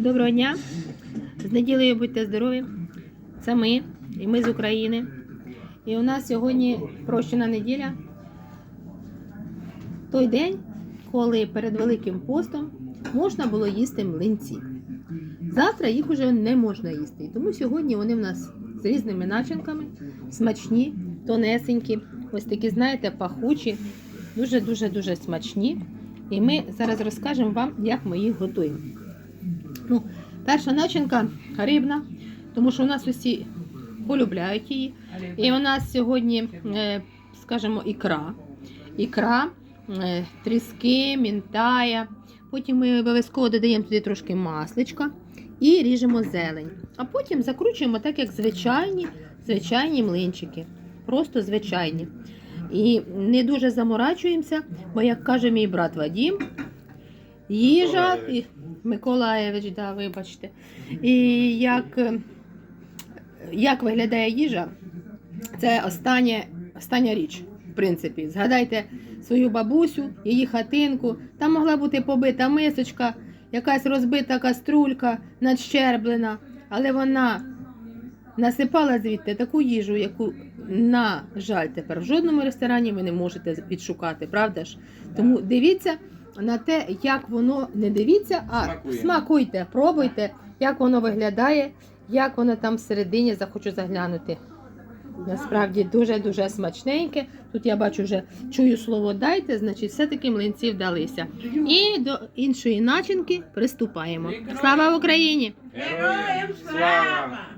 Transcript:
Доброго дня. З неділею будьте здорові. Це ми, і ми з України. І у нас сьогодні прощена неділя. Той день, коли перед Великим постом можна було їсти млинці. Завтра їх уже не можна їсти. Тому сьогодні вони в нас з різними начинками, смачні, тонесенькі, ось такі, знаєте, пахучі, дуже-дуже дуже смачні. І ми зараз розкажемо вам, як ми їх готуємо. Ну, перша начинка рибна, тому що у нас усі полюбляють її. І у нас сьогодні, е, скажімо, ікра. Ікра, е, тріски, мінтая. Потім ми обов'язково додаємо туди трошки масличка і ріжемо зелень. А потім закручуємо так, як звичайні, звичайні млинчики. Просто звичайні. І не дуже заморачуємося, бо, як каже мій брат Вадім, їжа. Миколаєвич, да, вибачте. І як, як виглядає їжа, це остання, остання річ, в принципі. Згадайте свою бабусю, її хатинку. Там могла бути побита мисочка, якась розбита каструлька, надщерблена, але вона насипала звідти таку їжу, яку, на жаль, тепер в жодному ресторані ви не можете відшукати, правда ж? Тому дивіться на те, як воно не дивіться, а Смакує. смакуйте, пробуйте, як воно виглядає, як воно там всередині захочу заглянути. Насправді дуже-дуже смачненьке. Тут я бачу вже чую слово дайте, значить, все-таки млинці вдалися. І до іншої начинки приступаємо. Слава Україні! Героям слава!